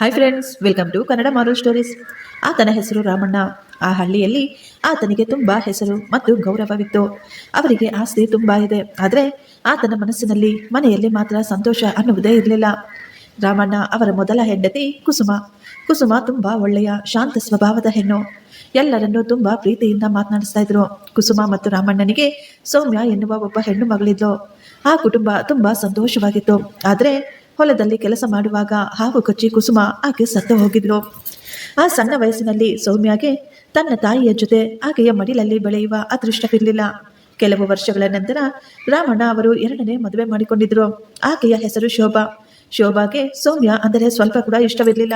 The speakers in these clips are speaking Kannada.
Hi friends welcome to Kannada moral stories ಆತನ ಹೆಸರು ರಾಮಣ್ಣ. ಆ ಹಳ್ಳಿಯಲ್ಲಿ ಆತನಿಗೆ ತುಂಬ ಹೆಸರು ಮತ್ತು ಗೌರವವಿತ್ತು. ಅವರಿಗೆ ಆಸ್ತಿ ತುಂಬ ಇದೆ. ಆದರೆ ಆತನ ಮನಸ್ಸಿನಲ್ಲಿ, ಮನೆಯಲ್ಲಿ ಮಾತ್ರ ಸಂತೋಷ ಅನ್ನುವುದೇ ಇರಲಿಲ್ಲ. ರಾಮಣ್ಣ ಅವರ ಮೊದಲ ಹೆಂಡತಿ ಕುಸುಮ. ಕುಸುಮ ತುಂಬ ಒಳ್ಳೆಯ, ಶಾಂತ ಸ್ವಭಾವದ ಹೆಣ್ಣು. ಎಲ್ಲರನ್ನೂ ತುಂಬ ಪ್ರೀತಿಯಿಂದ ಮಾತನಾಡಿಸ್ತಾ ಇದ್ರು. ಕುಸುಮ ಮತ್ತು ರಾಮಣ್ಣನಿಗೆ ಸೌಮ್ಯ ಎನ್ನುವ ಒಬ್ಬ ಹೆಣ್ಣು ಮಗಳಿದ್ಲು. ಆ ಕುಟುಂಬ ತುಂಬ ಸಂತೋಷವಾಗಿತ್ತು. ಆದರೆ ಹೊಲದಲ್ಲಿ ಕೆಲಸ ಮಾಡುವಾಗ ಹಾವು ಕಚ್ಚಿ ಕುಸುಮ ಆಕೆ ಸತ್ತು ಹೋಗಿದ್ರು ಆ ಸಣ್ಣ ವಯಸ್ಸಿನಲ್ಲಿ ಸೌಮ್ಯಾಗೆ ತನ್ನ ತಾಯಿಯ ಜೊತೆ ಆಕೆಯ ಮಡಿಲಲ್ಲಿ ಬೆಳೆಯುವ ಅದೃಷ್ಟವಿರಲಿಲ್ಲ. ಕೆಲವು ವರ್ಷಗಳ ನಂತರ ರಾಮಣ್ಣ ಅವರು ಎರಡನೇ ಮದುವೆ ಮಾಡಿಕೊಂಡಿದ್ರು. ಆಕೆಯ ಹೆಸರು ಶೋಭಾ. ಶೋಭಾಗೆ ಸೌಮ್ಯ ಅಂದರೆ ಸ್ವಲ್ಪ ಕೂಡ ಇಷ್ಟವಿರಲಿಲ್ಲ.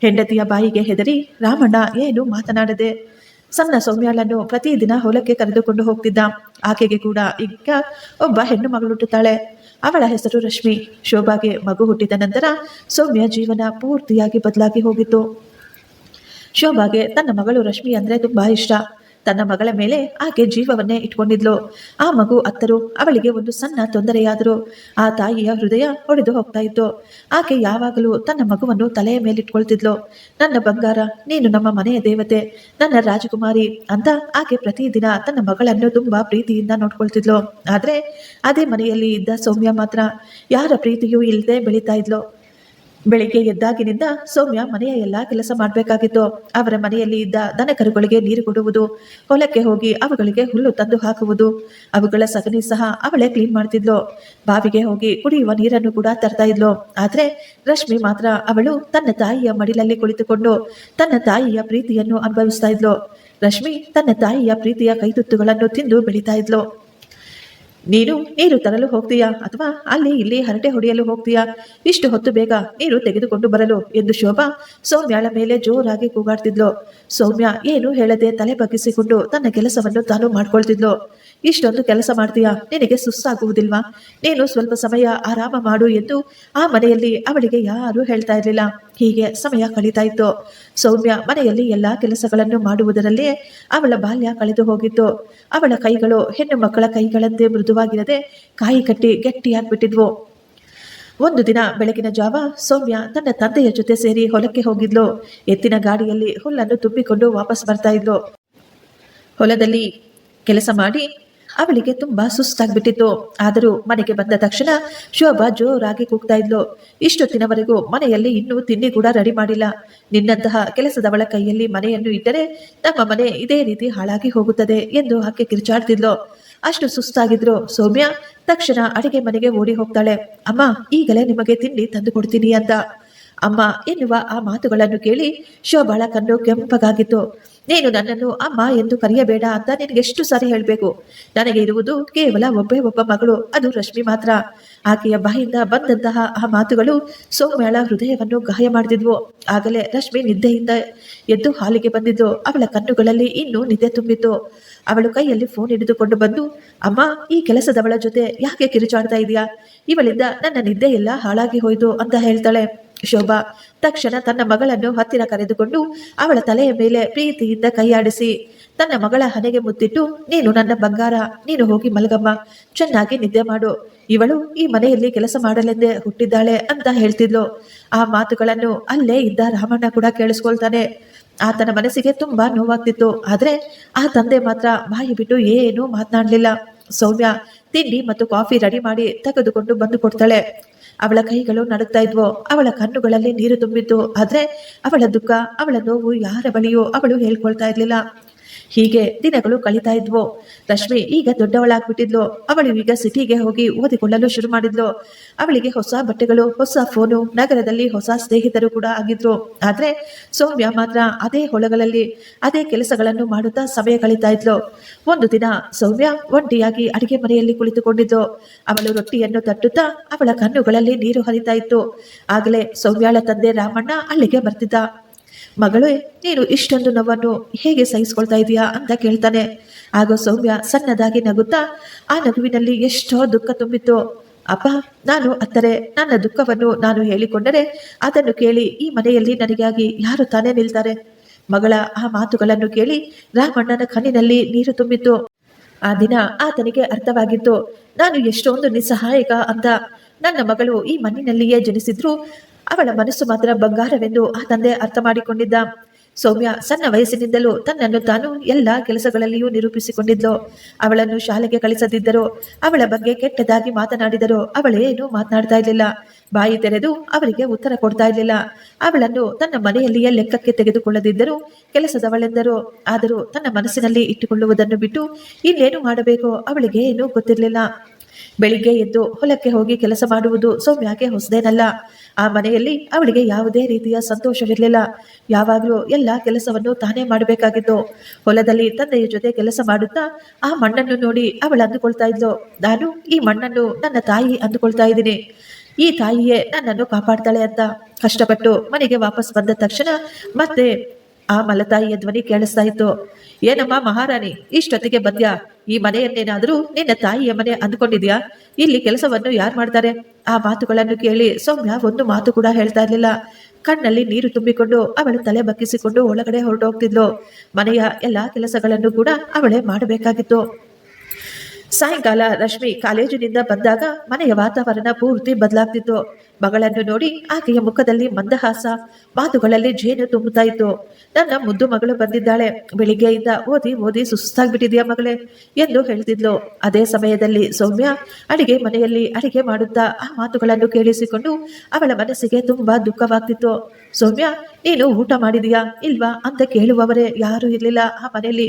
ಹೆಂಡತಿಯ ಬಾಯಿಗೆ ಹೆದರಿ ರಾಮಣ್ಣ ಏನು ಮಾತನಾಡದೆ ಸಣ್ಣ ಸೌಮ್ಯಾಳನ್ನು ಪ್ರತಿದಿನ ಹೊಲಕ್ಕೆ ಕರೆದುಕೊಂಡು ಹೋಗ್ತಿದ್ದ. ಆಕೆಗೆ ಕೂಡ ಈಗ ಒಬ್ಬ ಹೆಣ್ಣು ಮಗಳು ಹುಟ್ಟುತ್ತಾಳೆ. ಅವಳ ಹೆಸರು ರಶ್ಮಿ. ಶೋಭಾಗೆ ಮಗು ಹುಟ್ಟಿದ ನಂತರ ಸೌಮ್ಯ ಜೀವನ ಪೂರ್ತಿಯಾಗಿ ಬದಲಾಗಿ ಹೋಗಿತ್ತು. ಶೋಭಾಗೆ ತನ್ನ ಮಗಳು ರಶ್ಮಿ ಅಂದ್ರೆ ತುಂಬಾ ಇಷ್ಟ. ತನ್ನ ಮಗಳ ಮೇಲೆ ಆಕೆ ಜೀವವನ್ನೇ ಇಟ್ಕೊಂಡಿದ್ಲು. ಆ ಮಗು ಅತ್ತರು, ಅವಳಿಗೆ ಒಂದು ಸಣ್ಣ ತೊಂದರೆಯಾದರು. ಆ ತಾಯಿಯ ಹೃದಯ ಒಡೆದು ಹೋಗ್ತಾ ಇತ್ತು. ಆಕೆ ಯಾವಾಗಲೂ ತನ್ನ ಮಗುವನ್ನು ತಲೆಯ ಮೇಲಿಟ್ಕೊಳ್ತಿದ್ಲು. ನನ್ನ ಬಂಗಾರ, ನೀನು ನಮ್ಮ ಮನೆಯ ದೇವತೆ, ನನ್ನ ರಾಜಕುಮಾರಿ ಅಂತ ಆಕೆ ಪ್ರತಿದಿನ ತನ್ನ ಮಗಳನ್ನು ತುಂಬಾ ಪ್ರೀತಿಯಿಂದ ನೋಡ್ಕೊಳ್ತಿದ್ಲು. ಆದ್ರೆ ಅದೇ ಮನೆಯಲ್ಲಿ ಇದ್ದ ಸೌಮ್ಯ ಮಾತ್ರ. ಯಾರ ಪ್ರೀತಿಯೂ ಇಲ್ಲದೆ ಬೆಳೀತಾ ಇದ್ಲು. ಬೆಳಿಗ್ಗೆ ಎದ್ದಾಗಿನಿಂದ ಸೌಮ್ಯ ಮನೆಯ ಎಲ್ಲಾ ಕೆಲಸ ಮಾಡಬೇಕಾಗಿತ್ತು. ಅವರ ಮನೆಯಲ್ಲಿ ಇದ್ದ ದನಕರುಗಳಿಗೆ ನೀರು ಕೊಡುವುದು, ಹೊಲಕ್ಕೆ ಹೋಗಿ ಅವುಗಳಿಗೆ ಹುಲ್ಲು ತಂದು ಹಾಕುವುದು. ಅವುಗಳ ಸಗಣಿ ಸಹ ಅವಳೇ ಕ್ಲೀನ್ ಮಾಡ್ತಿದ್ಲು. ಬಾವಿಗೆ ಹೋಗಿ ಕುಡಿಯುವ ನೀರನ್ನು ಕೂಡ ತರ್ತಾ ಇದ್ಲು. ಆದ್ರೆ ರಶ್ಮಿ ಮಾತ್ರ ಅವಳು ತನ್ನ ತಾಯಿಯ ಮಡಿಲಲ್ಲಿ ಕುಳಿತುಕೊಂಡು ತನ್ನ ತಾಯಿಯ ಪ್ರೀತಿಯನ್ನು ಅನುಭವಿಸ್ತಾ ಇದ್ಲು. ರಶ್ಮಿ ತನ್ನ ತಾಯಿಯ ಪ್ರೀತಿಯ ಕೈತುತ್ತುಗಳನ್ನು ತಿಂದು ಬೆಳೀತಾ ಇದ್ಲು. ನೀನು ನೀರು ತರಲು ಹೋಗ್ತೀಯಾ? ಅಥವಾ ಅಲ್ಲಿ, ಇಲ್ಲಿ ಹರಟೆ ಹೊಡೆಯಲು ಹೋಗ್ತೀಯಾ? ಇಷ್ಟು ಹೊತ್ತು ಬೇಗ ನೀರು ತೆಗೆದುಕೊಂಡು ಬರಲು ಎಂದು ಶೋಭಾ ಸೌಮ್ಯಾಳ ಮೇಲೆ ಜೋರಾಗಿ ಕೂಗಾಡ್ತಿದ್ಲು. ಸೌಮ್ಯ ಏನು ಹೇಳದೆ ತಲೆ ಬಗ್ಗಿಸಿಕೊಂಡು ತನ್ನ ಕೆಲಸವನ್ನು ತಾನು ಮಾಡ್ಕೊಳ್ತಿದ್ಲು. ಇಷ್ಟೊಂದು ಕೆಲಸ ಮಾಡ್ತೀಯಾ? ನಿನಗೆ ಸುಸ್ಸಾಗುವುದಿಲ್ವಾ? ನೀನು ಸ್ವಲ್ಪ ಸಮಯ ಆರಾಮ ಮಾಡು ಎಂದು ಆ ಮನೆಯಲ್ಲಿ ಅವಳಿಗೆ ಯಾರೂ ಹೇಳ್ತಾ ಇರಲಿಲ್ಲ. ಹೀಗೆ ಸಮಯ ಕಳೀತಾ ಇತ್ತು. ಸೌಮ್ಯ ಮನೆಯಲ್ಲಿ ಎಲ್ಲಾ ಕೆಲಸಗಳನ್ನು ಮಾಡುವುದರಲ್ಲೇ ಅವಳ ಬಾಲ್ಯ ಕಳೆದು ಹೋಗಿತ್ತು. ಅವಳ ಕೈಗಳು ಹೆಣ್ಣು ಮಕ್ಕಳ ಕೈಗಳಂತೆ ಮೃದುವಾಗಿರದೆ ಕಾಯಿ ಕಟ್ಟಿ ಗಟ್ಟಿಯಾಗ್ಬಿಟ್ಟಿದ್ವು ಒಂದು ದಿನ ಬೆಳಗಿನ ಜಾವ ಸೌಮ್ಯ ತನ್ನ ತಂದೆಯ ಜೊತೆ ಸೇರಿ ಹೊಲಕ್ಕೆ ಹೋಗಿದ್ಲು. ಎತ್ತಿನ ಗಾಡಿಯಲ್ಲಿ ಹುಲ್ಲನ್ನು ತುಂಬಿಕೊಂಡು ವಾಪಸ್ ಬರ್ತಾ ಇದ್ಲು. ಹೊಲದಲ್ಲಿ ಕೆಲಸ ಮಾಡಿ ಅವಳಿಗೆ ತುಂಬಾ ಸುಸ್ತಾಗ್ಬಿಟ್ಟಿತ್ತು. ಆದರೂ ಮನೆಗೆ ಬಂದ ತಕ್ಷಣ ಶೋಭಾ ಜೋರಾಗಿ ಕೂಗ್ತಾ ಇದ್ಲು. ಇಷ್ಟೊತ್ತಿನವರೆಗೂ ಮನೆಯಲ್ಲಿ ಇನ್ನೂ ತಿಂಡಿ ಕೂಡ ರೆಡಿ ಮಾಡಿಲ್ಲ. ನಿನ್ನಂತಹ ಕೆಲಸದವಳ ಕೈಯಲ್ಲಿ ಮನೆಯನ್ನು ಇಟ್ಟರೆ ನಮ್ಮ ಮನೆ ಇದೇ ರೀತಿ ಹಾಳಾಗಿ ಹೋಗುತ್ತದೆ ಎಂದು ಆಕೆ ಕಿರ್ಚಾಡ್ತಿದ್ಲು. ಅಷ್ಟು ಸುಸ್ತಾಗಿದ್ರು ಸೌಮ್ಯ ತಕ್ಷಣ ಅಡಿಗೆ ಮನೆಗೆ ಓಡಿ ಹೋಗ್ತಾಳೆ. ಅಮ್ಮ, ಈಗಲೇ ನಿಮಗೆ ತಿಂಡಿ ತಂದು ಕೊಡ್ತೀನಿ ಅಂತ. ಅಮ್ಮ, ಎನ್ನುವ ಆ ಮಾತುಗಳನ್ನು ಕೇಳಿ ಶೋಭಾಳ ಕಣ್ಣು ಕೆಂಪಗಾಗಿತ್ತು. ನೀನು ನನ್ನನ್ನು ಅಮ್ಮ ಎಂದು ಕರೆಯಬೇಡ ಅಂತ ನಿನಗೆ ಎಷ್ಟು ಸಾರಿ ಹೇಳಬೇಕು. ನನಗೆ ಇರುವುದು ಕೇವಲ ಒಬ್ಬೇ ಒಬ್ಬ ಮಗಳು, ಅದು ರಶ್ಮಿ ಮಾತ್ರ. ಆಕೆಯ ಬಾಯಿಂದ ಬಂದಂತಹ ಆ ಮಾತುಗಳು ಸೋಮ್ಯಾಳ ಹೃದಯವನ್ನು ಗಾಯ ಮಾಡಿದ್ವು. ಆಗಲೇ ರಶ್ಮಿ ನಿದ್ದೆಯಿಂದ ಎದ್ದು ಹಾಲಿಗೆ ಬಂದಿದ್ದು. ಅವಳ ಕಣ್ಣುಗಳಲ್ಲಿ ಇನ್ನೂ ನಿದ್ದೆ ತುಂಬಿತ್ತು. ಅವಳು ಕೈಯಲ್ಲಿ ಫೋನ್ ಹಿಡಿದುಕೊಂಡು ಬಂದು, ಅಮ್ಮ, ಈ ಕೆಲಸದವಳ ಜೊತೆ ಯಾಕೆ ಕಿರುಚಾಡ್ತಾ ಇದೆಯಾ? ಇವಳಿಂದ ನನ್ನ ನಿದ್ದೆ ಎಲ್ಲ ಹಾಳಾಗಿ ಹೋಯ್ತು ಅಂತ ಹೇಳ್ತಾಳೆ. ಶೋಭಾ ತಕ್ಷಣ ತನ್ನ ಮಗಳನ್ನು ಹತ್ತಿರ ಕರೆದುಕೊಂಡು ಅವಳ ತಲೆಯ ಮೇಲೆ ಪ್ರೀತಿಯಿಂದ ಕೈಯಾಡಿಸಿ, ತನ್ನ ಮಗಳ ಹಣೆಗೆ ಮುತ್ತಿಟ್ಟು ನೀನು ನನ್ನ ಬಂಗಾರ, ನೀನು ಹೋಗಿ ಮಲಗಮ್ಮ, ಚೆನ್ನಾಗಿ ನಿದ್ದೆ ಮಾಡು. ಇವಳು ಈ ಮನೆಯಲ್ಲಿ ಕೆಲಸ ಮಾಡಲೆಂದೇ ಹುಟ್ಟಿದ್ದಾಳೆ ಅಂತ ಹೇಳ್ತಿದ್ಲು. ಆ ಮಾತುಗಳನ್ನು ಅಲ್ಲೇ ಇದ್ದ ರಾಮಣ್ಣ ಕೂಡ ಕೇಳಿಸ್ಕೊಳ್ತಾನೆ. ಆತನ ಮನಸ್ಸಿಗೆ ತುಂಬಾ ನೋವಾಗ್ತಿತ್ತು. ಆದ್ರೆ ಆ ತಂದೆ ಮಾತ್ರ ಬಾಯಿ ಬಿಟ್ಟು ಏನೂ ಮಾತನಾಡಲಿಲ್ಲ. ಸೌಮ್ಯ ತಿಂಡಿ ಮತ್ತು ಕಾಫಿ ರೆಡಿ ಮಾಡಿ ತೆಗೆದುಕೊಂಡು ಬಂದು ಕೊಡ್ತಾಳೆ. ಅವಳ ಕೈಗಳು ನಡುಗ್ತಾ ಇದ್ವು. ಅವಳ ಕಣ್ಣುಗಳಲ್ಲಿ ನೀರು ತುಂಬಿತ್ತು. ಆದ್ರೆ ಅವಳ ದುಃಖ, ಅವಳ ನೋವು ಯಾರ ಬಳಿಯೋ ಅವಳು ಹೇಳ್ಕೊಳ್ತಾ ಇರ್ಲಿಲ್ಲ. ಹೀಗೆ ದಿನಗಳು ಕಳೀತಾ ಇದ್ವು. ರಶ್ಮಿ ಈಗ ದೊಡ್ಡವಳಾಗ್ಬಿಟ್ಟಿದ್ಲು. ಅವಳು ಈಗ ಸಿಟಿಗೆ ಹೋಗಿ ಓದಿಕೊಳ್ಳಲು ಶುರು ಮಾಡಿದ್ಲು. ಅವಳಿಗೆ ಹೊಸ ಬಟ್ಟೆಗಳು, ಹೊಸ ಫೋನು ನಗರದಲ್ಲಿ ಹೊಸ ಸ್ನೇಹಿತರು ಕೂಡ ಆಗಿದ್ರು. ಆದ್ರೆ ಸೌಮ್ಯ ಮಾತ್ರ ಅದೇ ಹೊಲಗಳಲ್ಲಿ, ಅದೇ ಕೆಲಸಗಳನ್ನು ಮಾಡುತ್ತಾ ಸಮಯ ಕಳೀತಾ ಇದ್ಲು. ಒಂದು ದಿನ ಸೌಮ್ಯ ಒಂಟಿಯಾಗಿ ಅಡಿಗೆ ಮನೆಯಲ್ಲಿ ಕುಳಿತುಕೊಂಡಿದ್ದು. ಅವಳು ರೊಟ್ಟಿಯನ್ನು ತಟ್ಟುತ್ತಾ ಅವಳ ಕಣ್ಣುಗಳಲ್ಲಿ ನೀರು ಹರಿತಾ ಇತ್ತು. ಆಗಲೇ ಸೌಮ್ಯಾಳ ತಂದೆ ರಾಮಣ್ಣ ಅಲ್ಲಿಗೆ ಬರ್ತಿದ್ದ. ಮಗಳೇ, ನೀನು ಇಷ್ಟೊಂದು ನೋವನ್ನು ಹೇಗೆ ಸಹಿಸ್ಕೊಳ್ತಾ ಇದೀಯಾ ಅಂತ ಕೇಳ್ತಾನೆ. ಆಗ ಸೌಮ್ಯ ಸಣ್ಣದಾಗಿ ನಗುತ್ತಾ, ಆ ನಗುವಿನಲ್ಲಿ ಎಷ್ಟೋ ದುಃಖ ತುಂಬಿತ್ತು. ಅಪ್ಪ, ನಾನು ಅತ್ತರೆ, ನನ್ನ ದುಃಖವನ್ನು ನಾನು ಹೇಳಿಕೊಂಡರೆ ಅದನ್ನು ಕೇಳಿ ಈ ಮನೆಯಲ್ಲಿ ನನಗಾಗಿ ಯಾರು ತಾನೇ ನಿಲ್ತಾರೆ. ಮಗಳ ಆ ಮಾತುಗಳನ್ನು ಕೇಳಿ ರಾಮಣ್ಣನ ಕಣ್ಣಿನಲ್ಲಿ ನೀರು ತುಂಬಿತ್ತು. ಆ ದಿನ ಆತನಿಗೆ ಅರ್ಥವಾಗಿತ್ತು, ನಾನು ಎಷ್ಟೊಂದು ನಿಸ್ಸಹಾಯಕ ಅಂತ. ನನ್ನ ಮಗಳು ಈ ಮಣ್ಣಿನಲ್ಲಿಯೇ ಜನಿಸಿದ್ರು ಅವಳ ಮನಸ್ಸು ಮಾತ್ರ ಬಂಗಾರವೆಂದು ಆ ತಂದೆ ಅರ್ಥ ಮಾಡಿಕೊಂಡಿದ್ದ ಸೌಮ್ಯ ಸಣ್ಣ ವಯಸ್ಸಿನಿಂದಲೂ ತನ್ನನ್ನು ತಾನು ಎಲ್ಲ ಕೆಲಸಗಳಲ್ಲಿಯೂ ನಿರೂಪಿಸಿಕೊಂಡಿದ್ಲು. ಅವಳನ್ನು ಶಾಲೆಗೆ ಕಳಿಸದಿದ್ದರು, ಅವಳ ಬಗ್ಗೆ ಕೆಟ್ಟದಾಗಿ ಮಾತನಾಡಿದರು ಅವಳೇನು ಮಾತನಾಡ್ತಾ ಇರಲಿಲ್ಲ. ಬಾಯಿ ತೆರೆದು ಅವರಿಗೆ ಉತ್ತರ ಕೊಡ್ತಾ ಇರಲಿಲ್ಲ. ಅವಳನ್ನು ತನ್ನ ಮನೆಯಲ್ಲಿಯೇ ಲೆಕ್ಕಕ್ಕೆ ತೆಗೆದುಕೊಳ್ಳದಿದ್ದರು ಕೆಲಸದವಳೆಂದರು. ಆದರೂ ತನ್ನ ಮನಸ್ಸಿನಲ್ಲಿ ಇಟ್ಟುಕೊಳ್ಳುವುದನ್ನು ಬಿಟ್ಟು ಇನ್ನೇನು ಮಾಡಬೇಕೋ ಅವಳಿಗೆ ಏನೂ ಗೊತ್ತಿರಲಿಲ್ಲ. ಬೆಳಿಗ್ಗೆ ಎದ್ದು ಹೊಲಕ್ಕೆ ಹೋಗಿ ಕೆಲಸ ಮಾಡುವುದು ಸೌಮ್ಯಾಕೆ ಹೊಸದೇನಲ್ಲ. ಆ ಮನೆಯಲ್ಲಿ ಅವಳಿಗೆ ಯಾವುದೇ ರೀತಿಯ ಸಂತೋಷವಿರಲಿಲ್ಲ. ಯಾವಾಗಲೂ ಎಲ್ಲ ಕೆಲಸವನ್ನು ತಾನೇ ಮಾಡಬೇಕಾಗಿತ್ತು. ಹೊಲದಲ್ಲಿ ತಂದೆಯ ಜೊತೆ ಕೆಲಸ ಮಾಡುತ್ತಾ ಆ ಮಣ್ಣನ್ನು ನೋಡಿ ಅವಳು ಅಂದುಕೊಳ್ತಾ ಇದ್ಲು. ನಾನು ಈ ಮಣ್ಣನ್ನು ನನ್ನ ತಾಯಿ ಅಂದುಕೊಳ್ತಾ ಇದ್ದೀನಿ. ಈ ತಾಯಿಯೇ ನನ್ನನ್ನು ಕಾಪಾಡ್ತಾಳೆ ಅಂತ ಕಷ್ಟಪಟ್ಟು ಮನೆಗೆ ವಾಪಸ್ ಬಂದ ತಕ್ಷಣ ಮತ್ತೆ ಆ ಮಲತಾಯಿಯ ಧ್ವನಿ ಕೇಳಿಸ್ತಾ ಇತ್ತು ಏನಮ್ಮ ಮಹಾರಾಣಿ, ಇಷ್ಟೊತ್ತಿಗೆ ಬಂದ್ಯಾ? ಈ ಮನೆಯನ್ನೇನಾದ್ರೂ ನಿನ್ನ ತಾಯಿಯ ಮನೆ ಅಂದ್ಕೊಂಡಿದ್ಯಾ? ಇಲ್ಲಿ ಕೆಲಸವನ್ನು ಯಾರು ಮಾಡ್ತಾರೆ? ಆ ಮಾತುಗಳನ್ನು ಕೇಳಿ ಸೌಮ್ಯ ಒಂದು ಮಾತು ಕೂಡ ಹೇಳ್ತಾ ಇರ್ಲಿಲ್ಲ. ಕಣ್ಣಲ್ಲಿ ನೀರು ತುಂಬಿಕೊಂಡು ಅವಳು ತಲೆ ಬಗ್ಗಿಸಿಕೊಂಡು ಒಳಗಡೆ ಹೊರಟೋಗ್ತಿದ್ಲು. ಮನೆಯ ಎಲ್ಲಾ ಕೆಲಸಗಳನ್ನು ಕೂಡ ಅವಳೇ ಮಾಡಬೇಕಾಗಿತ್ತು. ಸಾಯಂಕಾಲ ರಶ್ಮಿ ಕಾಲೇಜಿನಿಂದ ಬಂದಾಗ ಮನೆಯ ವಾತಾವರಣ ಪೂರ್ತಿ ಬದಲಾಗ್ತಿತ್ತು. ಮಗಳನ್ನು ನೋಡಿ ಆಕೆಯ ಮುಖದಲ್ಲಿ ಮಂದಹಾಸ, ಮಾತುಗಳಲ್ಲಿ ಜೇನು ತುಂಬುತ್ತಾ ಇತ್ತು. ನನ್ನ ಮುದ್ದು ಮಗಳು ಬಂದಿದ್ದಾಳೆ. ಬೆಳಿಗ್ಗೆಯಿಂದ ಓದಿ ಓದಿ ಸುಸ್ತಾಗ್ಬಿಟ್ಟಿದ್ಯಾ ಮಗಳೇ ಎಂದು ಹೇಳ್ತಿದ್ಲು. ಅದೇ ಸಮಯದಲ್ಲಿ ಸೌಮ್ಯ ಅಡಿಗೆ ಮನೆಯಲ್ಲಿ ಅಡಿಗೆ ಮಾಡುತ್ತಾ ಆ ಮಾತುಗಳನ್ನು ಕೇಳಿಸಿಕೊಂಡು ಅವಳ ಮನಸ್ಸಿಗೆ ತುಂಬಾ ದುಃಖವಾಗ್ತಿತ್ತು. ಸೌಮ್ಯ, ನೀನು ಊಟ ಮಾಡಿದೀಯಾ? ಇಲ್ವಾ? ಅಂತ ಕೇಳುವವರೇ ಯಾರೂ ಇರಲಿಲ್ಲ ಆ ಮನೆಯಲ್ಲಿ.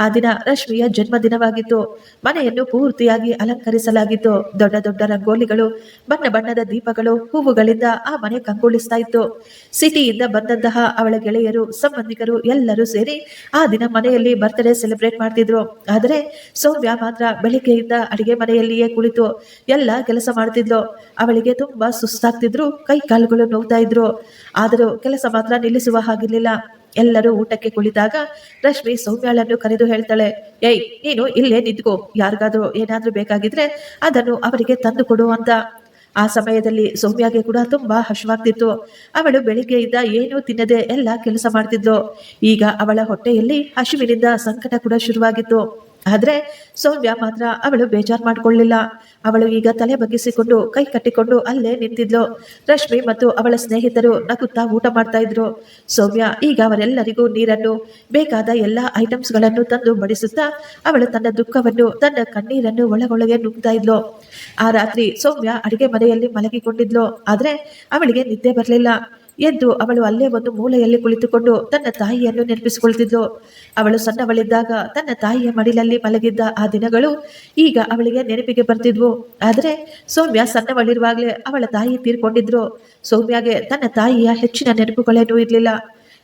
ಆ ದಿನ ರಶ್ಮಿಯ ಜನ್ಮದಿನವಾಗಿತ್ತು. ಮನೆಯನ್ನು ಪೂರ್ತಿಯಾಗಿ ಅಲಂಕರಿಸಲಾಗಿತ್ತು. ದೊಡ್ಡ ದೊಡ್ಡ ರಂಗೋಲಿಗಳು, ಬಣ್ಣ ಬಣ್ಣದ ದೀಪಗಳು ಹೂವುಗಳಿಂದ ಆ ಮನೆ ಕಂಗೊಳಿಸ್ತಾ ಇತ್ತು. ಸಿಟಿಯಿಂದ ಬಂದಂತಹ ಅವಳ ಗೆಳೆಯರು, ಸಂಬಂಧಿಕರು ಎಲ್ಲರೂ ಸೇರಿ ಆ ದಿನ ಮನೆಯಲ್ಲಿ ಬರ್ತ್ಡೇ ಸೆಲೆಬ್ರೇಟ್ ಮಾಡ್ತಿದ್ರು. ಆದರೆ ಸೌಮ್ಯ ಮಾತ್ರ ಬೆಳಿಗ್ಗೆಯಿಂದ ಅಡಿಗೆ ಮನೆಯಲ್ಲಿಯೇ ಕುಳಿತು ಎಲ್ಲ ಕೆಲಸ ಮಾಡ್ತಿದ್ಲು. ಅವಳಿಗೆ ತುಂಬಾ ಸುಸ್ತಾಗ್ತಿದ್ರು, ಕೈ ಕಾಲುಗಳು ನೋವ್ತಾ ಇದ್ರು. ಆದರೂ ಕೆಲಸ ಮಾತ್ರ ನಿಲ್ಲಿಸುವ ಹಾಗಿರ್ಲಿಲ್ಲ. ಎಲ್ಲರೂ ಊಟಕ್ಕೆ ಕುಳಿತಾಗ ರಶ್ಮಿ ಸೌಮ್ಯಾಳನ್ನು ಕರೆದು ಹೇಳ್ತಾಳೆ, ಏಯ್, ನೀನು ಇಲ್ಲೇ ನಿಂತ್ಕೋ, ಯಾರಿಗಾದ್ರೂ ಏನಾದ್ರೂ ಬೇಕಾಗಿದ್ರೆ ಅದನ್ನು ಅವರಿಗೆ ತಂದು ಕೊಡು ಅಂತ. ಆ ಸಮಯದಲ್ಲಿ ಸೌಮ್ಯಾಗೆ ಕೂಡ ತುಂಬಾ ಹಶವಾಗ್ತಿತ್ತು. ಅವಳು ಬೆಳಿಗ್ಗೆಯಿಂದ ಏನೂ ತಿನ್ನದೆ ಎಲ್ಲ ಕೆಲಸ ಮಾಡ್ತಿದ್ಲು. ಈಗ ಅವಳ ಹೊಟ್ಟೆಯಲ್ಲಿ ಹಶುವಿನಿಂದ ಸಂಕಟ ಕೂಡ ಶುರುವಾಗಿತ್ತು. ಆದ್ರೆ ಸೌಮ್ಯ ಮಾತ್ರ ಅವಳು ಬೇಜಾರ್ ಮಾಡ್ಕೊಳ್ಳಿಲ್ಲ. ಅವಳು ಈಗ ತಲೆ ಬಗ್ಗಿಸಿಕೊಂಡು, ಕೈ ಕಟ್ಟಿಕೊಂಡು ಅಲ್ಲೇ ನಿಂತಿದ್ಲು. ರಶ್ಮಿ ಮತ್ತು ಅವಳ ಸ್ನೇಹಿತರು ನಗುತ್ತಾ ಊಟ ಮಾಡ್ತಾ ಇದ್ರು. ಸೌಮ್ಯ ಈಗ ಅವರೆಲ್ಲರಿಗೂ ನೀರನ್ನು, ಬೇಕಾದ ಎಲ್ಲ ಐಟಮ್ಸ್ಗಳನ್ನು ತಂದು ಬಡಿಸುತ್ತಾ ಅವಳು ತನ್ನ ದುಃಖವನ್ನು, ತನ್ನ ಕಣ್ಣೀರನ್ನು ಒಳಗೊಳಗೆ ನುಗ್ತಾ ಇದ್ಲು. ಆ ರಾತ್ರಿ ಸೌಮ್ಯ ಅಡಿಗೆ ಮನೆಯಲ್ಲಿ ಮಲಗಿಕೊಂಡಿದ್ಲು. ಆದ್ರೆ ಅವಳಿಗೆ ನಿದ್ದೆ ಬರಲಿಲ್ಲ. ಎದ್ದು ಅವಳು ಅಲ್ಲೇ ಒಂದು ಮೂಲೆಯಲ್ಲಿ ಕುಳಿತುಕೊಂಡು ತನ್ನ ತಾಯಿಯನ್ನು ನೆನಪಿಸಿಕೊಳ್ತಿದ್ಲು. ಅವಳು ಸಣ್ಣವಳಿದ್ದಾಗ ತನ್ನ ತಾಯಿಯ ಮಡಿಲಲ್ಲಿ ಮಲಗಿದ್ದ ಆ ದಿನಗಳು ಈಗ ಅವಳಿಗೆ ನೆನಪಿಗೆ ಬರ್ತಿದ್ವು. ಆದರೆ ಸೌಮ್ಯ ಸಣ್ಣವಳಿರುವಾಗಲೇ ಅವಳ ತಾಯಿ ತೀರ್ಕೊಂಡಿದ್ರು. ಸೌಮ್ಯಗೆ ತನ್ನ ತಾಯಿಯ ಹೆಚ್ಚಿನ ನೆನಪುಗಳೇನೂ ಇರಲಿಲ್ಲ.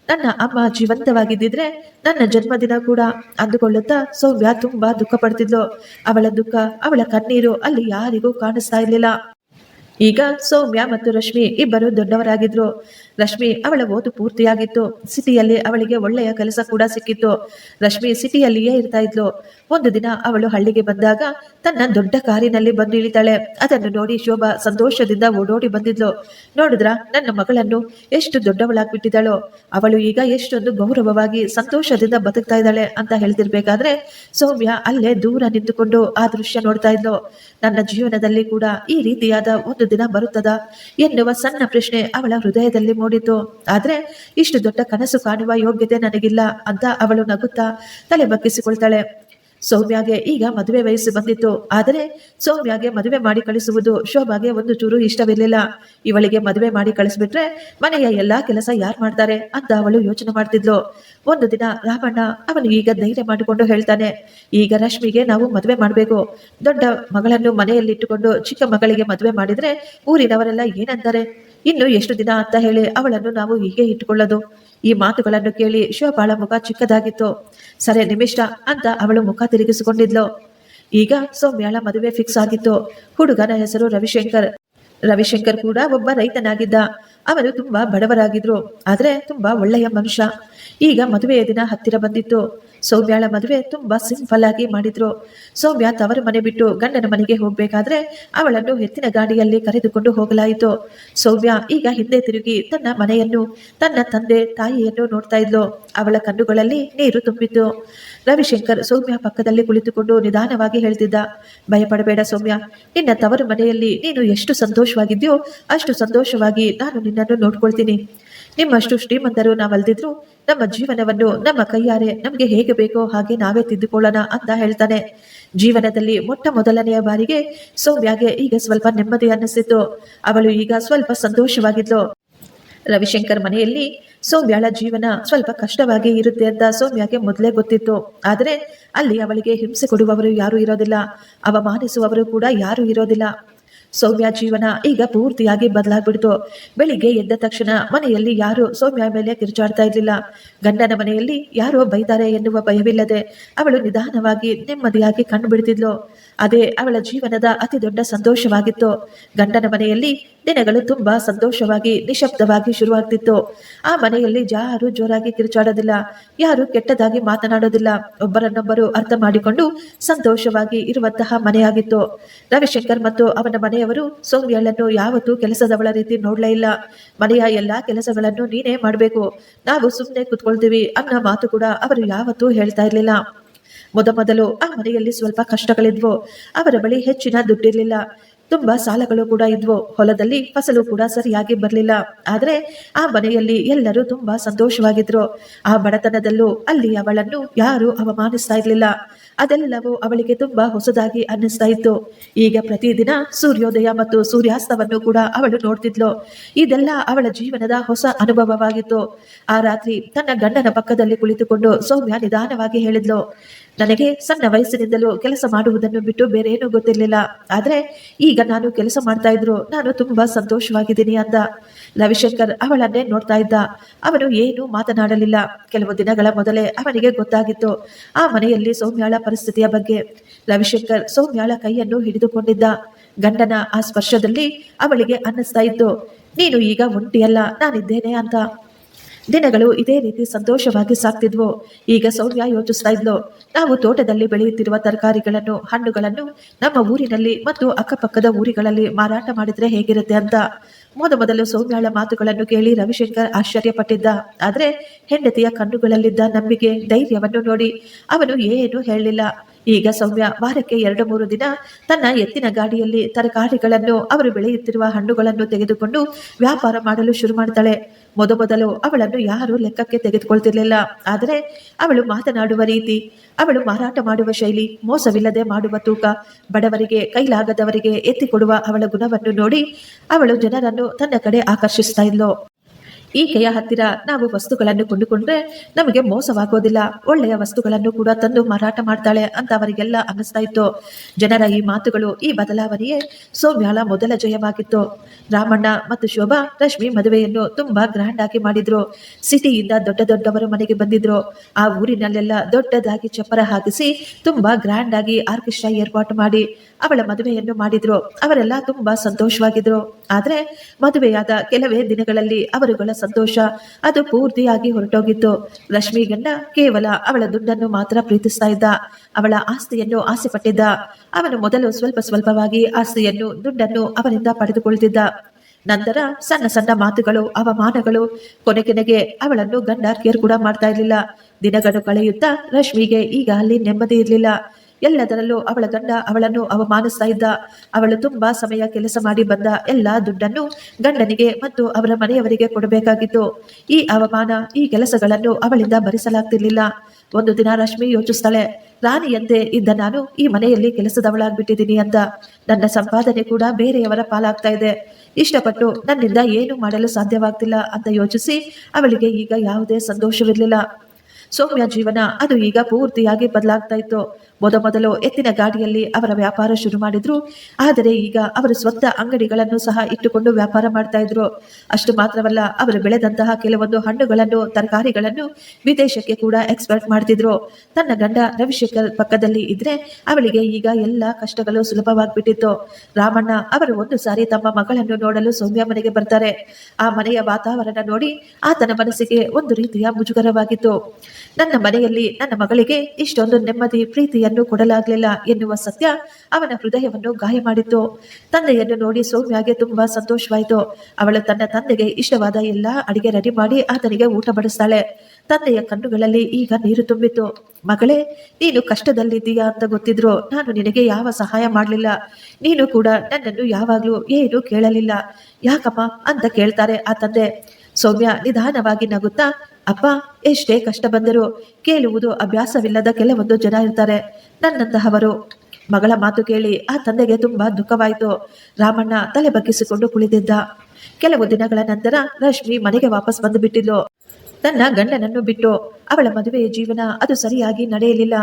ನನ್ನ ಅಮ್ಮ ಜೀವಂತವಾಗಿದ್ದಿದ್ರೆ ನನ್ನ ಜನ್ಮದಿನ ಕೂಡ ಅಂದುಕೊಳ್ಳುತ್ತಾ ಸೌಮ್ಯ ತುಂಬಾ ದುಃಖ ಪಡ್ತಿದ್ಲು ಅವಳ ದುಃಖ, ಅವಳ ಕಣ್ಣೀರು ಅಲ್ಲಿ ಯಾರಿಗೂ ಕಾಣಿಸ್ತಾ ಇರಲಿಲ್ಲ. ಈಗ ಸೌಮ್ಯ ಮತ್ತು ರಶ್ಮಿ ಇಬ್ಬರು ದೊಡ್ಡವರಾಗಿದ್ರು. ರಶ್ಮಿ ಅವಳ ಓದು ಪೂರ್ತಿಯಾಗಿತ್ತು. ಸಿಟಿಯಲ್ಲಿ ಅವಳಿಗೆ ಒಳ್ಳೆಯ ಕೆಲಸ ಕೂಡ ಸಿಕ್ಕಿತ್ತು. ರಶ್ಮಿ ಸಿಟಿಯಲ್ಲಿಯೇ ಇರ್ತಾ ಇದ್ಲು. ಒಂದು ದಿನ ಅವಳು ಹಳ್ಳಿಗೆ ಬಂದಾಗ ತನ್ನ ದೊಡ್ಡ ಕಾರಿನಲ್ಲಿ ಬಂದು ಇಳಿತಾಳೆ. ಅದನ್ನು ನೋಡಿ ಶೋಭಾ ಸಂತೋಷದಿಂದ ಓಡೋಡಿ ಬಂದಿದ್ಲು. ನೋಡಿದ್ರ ನನ್ನ ಮಗಳನ್ನು ಎಷ್ಟು ದೊಡ್ಡವಳಾಗ್ಬಿಟ್ಟಿದ್ದಾಳೋ. ಅವಳು ಈಗ ಎಷ್ಟೊಂದು ಗೌರವವಾಗಿ ಸಂತೋಷದಿಂದ ಬದುಕ್ತಾ ಇದ್ದಾಳೆ ಅಂತ ಹೇಳ್ತಿರ್ಬೇಕಾದ್ರೆ ಸೌಮ್ಯ ಅಲ್ಲೇ ದೂರ ನಿಂತುಕೊಂಡು ಆ ದೃಶ್ಯ ನೋಡ್ತಾ ಇದ್ಲು. ನನ್ನ ಜೀವನದಲ್ಲಿ ಕೂಡ ಈ ರೀತಿಯಾದ ಒಂದು ದಿನ ಬರುತ್ತದ? ಎನ್ನುವ ಸಣ್ಣ ಪ್ರಶ್ನೆ ಅವಳ ಹೃದಯದಲ್ಲಿ ಮೂಡಿತು. ಆದ್ರೆ, ಇಷ್ಟು ದೊಡ್ಡ ಕನಸು ಕಾಣುವ ಯೋಗ್ಯತೆ ನನಗಿಲ್ಲ ಅಂತ ಅವಳು ನಗುತ್ತಾ ತಲೆ ಬಗ್ಗಿಸಿಕೊಳ್ತಾಳೆ. ಸೌಮ್ಯಗೆ ಈಗ ಮದುವೆ ವಯಸ್ಸು ಬಂದಿತ್ತು. ಆದರೆ ಸೌಮ್ಯಾಗೆ ಮದುವೆ ಮಾಡಿ ಕಳಿಸುವುದು ಶೋಭಾಗೆ ಒಂದು ಚೂರು ಇಷ್ಟವಿರಲಿಲ್ಲ. ಇವಳಿಗೆ ಮದುವೆ ಮಾಡಿ ಕಳಿಸ್ಬಿಟ್ರೆ ಮನೆಯ ಎಲ್ಲಾ ಕೆಲಸ ಯಾರು ಮಾಡ್ತಾರೆ ಅಂತ ಅವಳು ಯೋಚನೆ ಮಾಡ್ತಿದ್ಲು. ಒಂದು ದಿನ ರಾಮಣ್ಣ ಅವನು ಈಗ ಧೈರ್ಯ ಮಾಡಿಕೊಂಡು ಹೇಳ್ತಾನೆ, ಈಗ ರಶ್ಮಿಗೆ ನಾವು ಮದುವೆ ಮಾಡಬೇಕು. ದೊಡ್ಡ ಮಗಳನ್ನು ಮನೆಯಲ್ಲಿ ಇಟ್ಟುಕೊಂಡು ಚಿಕ್ಕ ಮಗಳಿಗೆ ಮದುವೆ ಮಾಡಿದ್ರೆ ಊರಿನವರೆಲ್ಲ ಏನಂತಾರೆ? ಇನ್ನು ಎಷ್ಟು ದಿನ ಅಂತ ಹೇಳಿ ಅವಳನ್ನು ನಾವು ಹೀಗೆ ಇಟ್ಟುಕೊಳ್ಳೋದು. ಈ ಮಾತುಗಳನ್ನು ಕೇಳಿ ಶಿವಪಾಳ ಮುಖ ಚಿಕ್ಕದಾಗಿತ್ತು. ಸರಿ ನಿಮಿಷ ಅಂತ ಅವಳು ಮುಖ ತಿರುಗಿಸಿಕೊಂಡಿದ್ಲು. ಈಗ ಸೌಮ್ಯಾಳ ಮದುವೆ ಫಿಕ್ಸ್ ಆಗಿತ್ತು. ಹುಡುಗನ ಹೆಸರು ರವಿಶಂಕರ್. ರವಿಶಂಕರ್ ಕೂಡ ಒಬ್ಬ ರೈತನಾಗಿದ್ದ. ಅವನು ತುಂಬಾ ಬಡವರಾಗಿದ್ರು, ಆದ್ರೆ ತುಂಬಾ ಒಳ್ಳೆಯ ಮನುಷ್ಯ. ಈಗ ಮದುವೆಯ ದಿನ ಹತ್ತಿರ ಬಂದಿತ್ತು. ಸೌಮ್ಯಾಳ ಮದುವೆ ತುಂಬಾ ಸಿಂಪಲ್ ಆಗಿ ಮಾಡಿದ್ರು. ಸೌಮ್ಯ ತವರ ಮನೆ ಬಿಟ್ಟು ಗಂಡನ ಮನೆಗೆ ಹೋಗ್ಬೇಕಾದ್ರೆ ಅವಳನ್ನು ಎತ್ತಿನ ಗಾಡಿಯಲ್ಲಿ ಕರೆದುಕೊಂಡು ಹೋಗಲಾಯಿತು. ಸೌಮ್ಯ ಈಗ ಹಿಂದೆ ತಿರುಗಿ ತನ್ನ ಮನೆಯನ್ನು, ತನ್ನ ತಂದೆ, ತಾಯಿಯನ್ನು ನೋಡ್ತಾ ಇದ್ಲು. ಅವಳ ಕಣ್ಣುಗಳಲ್ಲಿ ನೀರು ತುಂಬಿತ್ತು. ರವಿಶಂಕರ್ ಸೌಮ್ಯ ಪಕ್ಕದಲ್ಲಿ ಕುಳಿತುಕೊಂಡು ನಿಧಾನವಾಗಿ ಹೇಳ್ತಿದ್ದ, ಭಯಪಡಬೇಡ ಸೌಮ್ಯ, ನಿನ್ನ ತವರು ಮನೆಯಲ್ಲಿ ನೀನು ಎಷ್ಟು ಸಂತೋಷವಾಗಿದ್ಯೋ ಅಷ್ಟು ಸಂತೋಷವಾಗಿ ನಾನು ನಿನ್ನನ್ನು ನೋಡ್ಕೊಳ್ತೀನಿ. ನಿಮ್ಮಷ್ಟು ಶ್ರೀಮಂತರು ನಾವಲ್ದಿದ್ರು ನಮ್ಮ ಜೀವನವನ್ನು ನಮ್ಮ ಕೈಯಾರೆ ನಮಗೆ ಹೇಗೆ ಬೇಕೋ ಹಾಗೆ ನಾವೇ ತಿದ್ದುಕೊಳ್ಳೋಣ ಅಂತ ಹೇಳ್ತಾನೆ. ಜೀವನದಲ್ಲಿ ಮೊಟ್ಟ ಮೊದಲನೆಯ ಬಾರಿಗೆ ಸೌಮ್ಯಗೆ ಈಗ ಸ್ವಲ್ಪ ನೆಮ್ಮದಿ ಅನ್ನಿಸಿತು ಅವಳು ಈಗ ಸ್ವಲ್ಪ ಸಂತೋಷವಾಗಿದ್ಲು. ರವಿಶಂಕರ್ ಮನೆಯಲ್ಲಿ ಸೌಮ್ಯಾಳ ಜೀವನ ಸ್ವಲ್ಪ ಕಷ್ಟವಾಗಿ ಇರುತ್ತೆ ಅಂತ ಸೌಮ್ಯಗೆ ಮೊದಲೇ ಗೊತ್ತಿತ್ತು. ಆದರೆ ಅಲ್ಲಿ ಅವಳಿಗೆ ಹಿಂಸೆ ಕೊಡುವವರು ಯಾರೂ ಇರೋದಿಲ್ಲ. ಅವಮಾನಿಸುವವರು ಕೂಡ ಯಾರೂ ಇರೋದಿಲ್ಲ. ಸೌಮ್ಯ ಜೀವನ ಈಗ ಪೂರ್ತಿಯಾಗಿ ಬದಲಾಗ್ಬಿಡ್ತು. ಬೆಳಿಗ್ಗೆ ಎದ್ದ ತಕ್ಷಣ ಮನೆಯಲ್ಲಿ ಯಾರು ಸೌಮ್ಯ ಮೇಲೆ ಕಿರುಚಾಡ್ತಾ ಇರಲಿಲ್ಲ. ಗಂಡನ ಮನೆಯಲ್ಲಿ ಯಾರೋ ಬೈತಾರೆ ಎನ್ನುವ ಭಯವಿಲ್ಲದೆ ಅವಳು ನಿಧಾನವಾಗಿ ನೆಮ್ಮದಿಯಾಗಿ ಕಂಡು ಬಿಡ್ತಿದ್ಲು. ಅದೇ ಅವಳ ಜೀವನದ ಅತಿ ದೊಡ್ಡ ಸಂತೋಷವಾಗಿತ್ತು. ಗಂಡನ ಮನೆಯಲ್ಲಿ ದಿನಗಳು ತುಂಬಾ ಸಂತೋಷವಾಗಿ, ನಿಶಬ್ದವಾಗಿ ಶುರುವಾಗ್ತಿತ್ತು. ಆ ಮನೆಯಲ್ಲಿ ಯಾರು ಜೋರಾಗಿ ಕಿರುಚಾಡೋದಿಲ್ಲ, ಯಾರು ಕೆಟ್ಟದಾಗಿ ಮಾತನಾಡೋದಿಲ್ಲ. ಒಬ್ಬರನ್ನೊಬ್ಬರು ಅರ್ಥ ಮಾಡಿಕೊಂಡು ಸಂತೋಷವಾಗಿ ಇರುವಂತಹ ಮನೆಯಾಗಿತ್ತು. ರವಿಶಂಕರ್ ಮತ್ತು ಅವನ ಮನೆಯವರು ಸೌಮ್ಯಳನ್ನು ಯಾವತ್ತೂ ಕೆಲಸದವಳ ರೀತಿ ನೋಡ್ಲೇ ಇಲ್ಲ. ಮನೆಯ ಎಲ್ಲಾ ಕೆಲಸಗಳನ್ನು ನೀನೇ ಮಾಡಬೇಕು. ನಾವು ಸುಮ್ಮನೆ ಕುತ್ಕೊಳ್ತೀವಿ ಅನ್ನೋ ಮಾತು ಕೂಡ ಅವರು ಯಾವತ್ತೂ ಹೇಳ್ತಾ ಇರ್ಲಿಲ್ಲ. ಮೊದಮೊದಲು ಆ ಮನೆಯಲ್ಲಿ ಸ್ವಲ್ಪ ಕಷ್ಟಗಳಿದ್ವು. ಅವರ ಬಳಿ ಹೆಚ್ಚಿನ ದುಡ್ಡಿರಲಿಲ್ಲ. ತುಂಬಾ ಸಾಲಗಳು ಕೂಡ ಇದ್ವು. ಹೊಲದಲ್ಲಿ ಫಸಲು ಕೂಡ ಸರಿಯಾಗಿ ಬರಲಿಲ್ಲ. ಆದ್ರೆ ಆ ಮನೆಯಲ್ಲಿ ಎಲ್ಲರೂ ತುಂಬಾ ಸಂತೋಷವಾಗಿದ್ರು. ಆ ಬಡತನದಲ್ಲೂ ಅಲ್ಲಿ ಅವಳನ್ನು ಯಾರು ಅವಮಾನಿಸ್ತಾ ಇರ್ಲಿಲ್ಲ. ಅದೆಲ್ಲವೂ ಅವಳಿಗೆ ತುಂಬಾ ಹೊಸದಾಗಿ ಅನ್ನಿಸ್ತಾ ಇತ್ತು. ಈಗ ಪ್ರತಿದಿನ ಸೂರ್ಯೋದಯ ಮತ್ತು ಸೂರ್ಯಾಸ್ತವನ್ನು ಕೂಡ ಅವಳು ನೋಡ್ತಿದ್ಲು. ಇದೆಲ್ಲ ಅವಳ ಜೀವನದ ಹೊಸ ಅನುಭವವಾಗಿತ್ತು. ಆ ರಾತ್ರಿ ತನ್ನ ಗಂಡನ ಪಕ್ಕದಲ್ಲಿ ಕುಳಿತುಕೊಂಡು ಸೌಮ್ಯ ನಿಧಾನವಾಗಿ ಹೇಳಿದ್ಲು, ನನಗೆ ಸಣ್ಣ ವಯಸ್ಸಿನಿಂದಲೂ ಕೆಲಸ ಮಾಡುವುದನ್ನು ಬಿಟ್ಟು ಬೇರೆ ಏನೂ ಗೊತ್ತಿರಲಿಲ್ಲ. ಆದ್ರೆ ಈಗ ನಾನು ಕೆಲಸ ಮಾಡ್ತಾ ಇದ್ರು ನಾನು ತುಂಬಾ ಸಂತೋಷವಾಗಿದ್ದೀನಿ ಅಂದ. ರವಿಶಂಕರ್ ಅವಳನ್ನೇ ನೋಡ್ತಾ ಇದ್ದ. ಅವನು ಏನೂ ಮಾತನಾಡಲಿಲ್ಲ. ಕೆಲವು ದಿನಗಳ ಮೊದಲೇ ಅವನಿಗೆ ಗೊತ್ತಾಗಿತ್ತು. ಆ ಮನೆಯಲ್ಲಿ ಸೌಮ್ಯಾಳ ಪರಿಸ್ಥಿತಿಯ ಬಗ್ಗೆ ರವಿಶಂಕರ್ ಸೌಮ್ಯಾಳ ಕೈಯನ್ನು ಹಿಡಿದುಕೊಂಡಿದ್ದ. ಗಂಡನ ಆ ಸ್ಪರ್ಶದಲ್ಲಿ ಅವಳಿಗೆ ಅನ್ನಿಸ್ತಾ ಇತ್ತು. ನೀನು ಈಗ ಒಂಟಿಯಲ್ಲ, ನಾನಿದ್ದೇನೆ ಅಂತ. ದಿನಗಳು ಇದೇ ರೀತಿ ಸಂತೋಷವಾಗಿ ಸಾಕ್ತಿದ್ವು ಈಗ ಸೌಮ್ಯ ಯೋಚಿಸ್ತಾ ಇದ್ಲು. ನಾವು ತೋಟದಲ್ಲಿ ಬೆಳೆಯುತ್ತಿರುವ ತರಕಾರಿಗಳನ್ನು, ಹಣ್ಣುಗಳನ್ನು ನಮ್ಮ ಊರಿನಲ್ಲಿ ಮತ್ತು ಅಕ್ಕಪಕ್ಕದ ಊರುಗಳಲ್ಲಿ ಮಾರಾಟ ಮಾಡಿದ್ರೆ ಹೇಗಿರುತ್ತೆ ಅಂತ. ಮೊದ ಮೊದಲು ಸೌಮ್ಯಾಳ ಮಾತುಗಳನ್ನು ಕೇಳಿ ರವಿಶಂಕರ್ ಆಶ್ಚರ್ಯಪಟ್ಟಿದ್ದ. ಆದರೆ ಹೆಂಡತಿಯ ಕಣ್ಣುಗಳಲ್ಲಿದ್ದ ನಂಬಿಕೆ, ಧೈರ್ಯವನ್ನು ನೋಡಿ ಅವನು ಏನೂ ಹೇಳಲಿಲ್ಲ. ಈಗ ಸೌಮ್ಯ ವಾರಕ್ಕೆ ಎರಡು ಮೂರು ದಿನ ತನ್ನ ಎತ್ತಿನ ಗಾಡಿಯಲ್ಲಿ ತರಕಾರಿಗಳನ್ನು ಅವರು ಬೆಳೆಯುತ್ತಿರುವ ಹಣ್ಣುಗಳನ್ನು ತೆಗೆದುಕೊಂಡು ವ್ಯಾಪಾರ ಮಾಡಲು ಶುರು ಮಾಡ್ತಾಳೆ. ಮೊದಮೊದಲು ಅವಳನ್ನು ಯಾರು ಲೆಕ್ಕಕ್ಕೆ ತೆಗೆದುಕೊಳ್ತಿರ್ಲಿಲ್ಲ. ಆದರೆ ಅವಳು ಮಾತನಾಡುವ ರೀತಿ, ಅವಳು ಮಾರಾಟ ಮಾಡುವ ಶೈಲಿ, ಮೋಸವಿಲ್ಲದೆ ಮಾಡುವ ತೂಕ, ಬಡವರಿಗೆ, ಕೈಲಾಗದವರಿಗೆ ಎತ್ತಿಕೊಡುವ ಅವಳ ಗುಣವನ್ನು ನೋಡಿ ಅವಳು ಜನರನ್ನು ತನ್ನ ಕಡೆ ಆಕರ್ಷಿಸ್ತಾ ಇದ್ಲು. ಈಕೆಯ ಹತ್ತಿರ ನಾವು ವಸ್ತುಗಳನ್ನು ಕೊಂಡುಕೊಂಡ್ರೆ ನಮಗೆ ಮೋಸವಾಗೋದಿಲ್ಲ. ಒಳ್ಳೆಯ ವಸ್ತುಗಳನ್ನು ಕೂಡ ತಂದು ಮಾರಾಟ ಮಾಡ್ತಾಳೆ ಅಂತ ಅವರಿಗೆಲ್ಲ ಅನ್ನಿಸ್ತಾ ಇತ್ತು. ಜನರ ಈ ಮಾತುಗಳು ಈ ಬದಲಾವಣೆಯೇ ಸೌಮ್ಯಾಳ ಮೊದಲ ಜಯವಾಗಿತ್ತು. ರಾಮಣ್ಣ ಮತ್ತು ಶೋಭಾ ರಶ್ಮಿ ಮದುವೆಯನ್ನು ತುಂಬಾ ಗ್ರ್ಯಾಂಡ್ ಆಗಿ ಮಾಡಿದ್ರು. ಸಿಟಿಯಿಂದ ದೊಡ್ಡ ದೊಡ್ಡವರು ಮನೆಗೆ ಬಂದಿದ್ರು. ಆ ಊರಿನಲ್ಲೆಲ್ಲ ದೊಡ್ಡದಾಗಿ ಚಪ್ಪರ ಹಾಕಿಸಿ ತುಂಬಾ ಗ್ರ್ಯಾಂಡ್ ಆಗಿ ಆರ್ಕೆಸ್ಟ್ರಾ ಏರ್ಪಾಟು ಮಾಡಿ. ಅವಳ ಮದುವೆಯನ್ನು ಮಾಡಿದ್ರು. ಅವರೆಲ್ಲ ತುಂಬಾ ಸಂತೋಷವಾಗಿದ್ರು. ಆದ್ರೆ ಮದುವೆಯಾದ ಕೆಲವೇ ದಿನಗಳಲ್ಲಿ ಅವರುಗಳ ಸಂತೋಷ ಅದು ಪೂರ್ತಿಯಾಗಿ ಹೊರಟೋಗಿತ್ತು. ರಶ್ಮಿ ಗಂಡ ಕೇವಲ ಅವಳ ದುಡ್ಡನ್ನು ಮಾತ್ರ ಪ್ರೀತಿಸ್ತಾ ಇದ್ದ. ಅವಳ ಆಸ್ತಿಯನ್ನು ಆಸೆ ಪಟ್ಟಿದ್ದ ಅವನು ಮೊದಲು ಸ್ವಲ್ಪ ಸ್ವಲ್ಪವಾಗಿ ಆಸ್ತಿಯನ್ನು, ದುಡ್ಡನ್ನು ಅವರಿಂದ ಪಡೆದುಕೊಳ್ತಿದ್ದ. ನಂತರ ಸಣ್ಣ ಸಣ್ಣ ಮಾತುಗಳು, ಅವಮಾನಗಳು, ಕೊನೆಗೆನೆಗೆ ಅವಳನ್ನು ಗಂಡ ಕೇರ್ ಕೂಡ ಮಾಡ್ತಾ ಇರಲಿಲ್ಲ. ದಿನಗಳು ಕಳೆಯುತ್ತಾ ರಶ್ಮಿಗೆ ಈಗ ಅಲ್ಲಿ ನೆಮ್ಮದಿ ಇರಲಿಲ್ಲ. ಎಲ್ಲದರಲ್ಲೂ ಅವಳ ಗಂಡ ಅವಳನ್ನು ಅವಮಾನಿಸ್ತಾ ಇದ್ದ ಅವಳು ತುಂಬಾ ಸಮಯ ಕೆಲಸ ಮಾಡಿ ಬಂದ ಎಲ್ಲಾ ದುಡ್ಡನ್ನು ಗಂಡನಿಗೆ ಮತ್ತು ಅವರ ಮನೆಯವರಿಗೆ ಕೊಡಬೇಕಾಗಿತ್ತು. ಈ ಅವಮಾನ, ಈ ಕೆಲಸಗಳನ್ನು ಅವಳಿಂದ ಭರಿಸಲಾಗ್ತಿರ್ಲಿಲ್ಲ. ಒಂದು ದಿನ ರಶ್ಮಿ ಯೋಚಿಸ್ತಾಳೆ, ರಾಣಿಯಂತೆ ಇದ್ದ ನಾನು ಈ ಮನೆಯಲ್ಲಿ ಕೆಲಸದವಳಾಗ್ಬಿಟ್ಟಿದ್ದೀನಿ ಅಂತ. ನನ್ನ ಸಂಪಾದನೆ ಕೂಡ ಬೇರೆಯವರ ಪಾಲಾಗ್ತಾ ಇದೆ. ಇಷ್ಟಪಟ್ಟು ನನ್ನಿಂದ ಏನು ಮಾಡಲು ಸಾಧ್ಯವಾಗ್ತಿಲ್ಲ ಅಂತ ಯೋಚಿಸಿ ಅವಳಿಗೆ ಈಗ ಯಾವುದೇ ಸಂತೋಷವಿರಲಿಲ್ಲ. ಸೌಮ್ಯ ಜೀವನ ಅದು ಈಗ ಪೂರ್ತಿಯಾಗಿ ಬದಲಾಗ್ತಾ ಇತ್ತು. ಮೊದಮೊದಲು ಎತ್ತಿನ ಗಾಡಿಯಲ್ಲಿ ಅವರ ವ್ಯಾಪಾರ ಶುರು ಮಾಡಿದ್ರು. ಆದರೆ ಈಗ ಅವರು ಸ್ವಂತ ಅಂಗಡಿಗಳನ್ನು ಸಹ ಇಟ್ಟುಕೊಂಡು ವ್ಯಾಪಾರ ಮಾಡ್ತಾ ಇದ್ರು. ಅಷ್ಟು ಮಾತ್ರವಲ್ಲ, ಅವರು ಬೆಳೆದಂತಹ ಕೆಲವೊಂದು ಹಣ್ಣುಗಳನ್ನು, ತರಕಾರಿಗಳನ್ನು ವಿದೇಶಕ್ಕೆ ಕೂಡ ಎಕ್ಸ್ಪೋರ್ಟ್ ಮಾಡ್ತಿದ್ರು. ತನ್ನ ಗಂಡ ರವಿಶೇಖರ್ ಪಕ್ಕದಲ್ಲಿ ಇದ್ರೆ ಅವಳಿಗೆ ಈಗ ಎಲ್ಲ ಕಷ್ಟಗಳು ಸುಲಭವಾಗ್ಬಿಟ್ಟಿತ್ತು. ರಾಮಣ್ಣ ಅವರು ಒಂದು ಸಾರಿ ತಮ್ಮ ಮಗಳನ್ನು ನೋಡಲು ಸೌಮ್ಯ ಮನೆಗೆ ಬರ್ತಾರೆ. ಆ ಮನೆಯ ವಾತಾವರಣ ನೋಡಿ ಆತನ ಮನಸ್ಸಿಗೆ ಒಂದು ರೀತಿಯ ಮುಜುಗರವಾಗಿತ್ತು. ನನ್ನ ಮನೆಯಲ್ಲಿ ನನ್ನ ಮಗಳಿಗೆ ಇಷ್ಟೊಂದು ನೆಮ್ಮದಿ ಪ್ರೀತಿಯನ್ನು ಕೊಡಲಾಗಲಿಲ್ಲ ಎನ್ನುವ ಸತ್ಯ ಅವನ ಹೃದಯವನ್ನು ಗಾಯ ಮಾಡಿತ್ತು. ತಂದೆಯನ್ನು ನೋಡಿ ಸೌಮ್ಯಗೆ ತುಂಬಾ ಸಂತೋಷವಾಯಿತು. ಅವಳು ತನ್ನ ತಂದೆಗೆ ಇಷ್ಟವಾದ ಎಲ್ಲ ಅಡಿಗೆ ರೆಡಿ ಮಾಡಿ ಆತನಿಗೆ ಊಟ ಬಡಿಸ್ತಾಳೆ. ತಂದೆಯ ಕಣ್ಣುಗಳಲ್ಲಿ ಈಗ ನೀರು ತುಂಬಿತು ಮಗಳೇ, ನೀನು ಕಷ್ಟದಲ್ಲಿದ್ದೀಯಾ ಅಂತ ಗೊತ್ತಿದ್ರು. ನಾನು ನಿನಗೆ ಯಾವ ಸಹಾಯ ಮಾಡಲಿಲ್ಲ. ನೀನು ಕೂಡ ನನ್ನನ್ನು ಯಾವಾಗಲೂ ಏನು ಕೇಳಲಿಲ್ಲ. ಯಾಕಮ್ಮ ಅಂತ ಕೇಳ್ತಾರೆ ಆ ತಂದೆ. ಸೌಮ್ಯ ನಿಧಾನವಾಗಿ ನಗುತ್ತಾ ಅಪ್ಪ, ಎಷ್ಟೇ ಕಷ್ಟ ಬಂದರೂ ಕೇಳುವುದು ಅಭ್ಯಾಸವಿಲ್ಲದ ಕೆಲವೊಂದು ಜನ ಇರ್ತಾರೆ. ನನ್ನಂತಹವರು. ಮಗಳ ಮಾತು ಕೇಳಿ ಆ ತಂದೆಗೆ ತುಂಬಾ ದುಃಖವಾಯಿತು. ರಾಮಣ್ಣ ತಲೆ ಬಗ್ಗಿಸಿಕೊಂಡು ಕುಳಿತಿದ್ದ. ಕೆಲವು ದಿನಗಳ ನಂತರ ರಶ್ಮಿ ಮನೆಗೆ ವಾಪಸ್ ಬಂದು ಬಿಟ್ಟಿದ್ಲು ತನ್ನ ಗಂಡನನ್ನು ಬಿಟ್ಟು ಅವಳ ಮದುವೆಯ ಜೀವನ ಅದು ಸರಿಯಾಗಿ ನಡೆಯಲಿಲ್ಲ.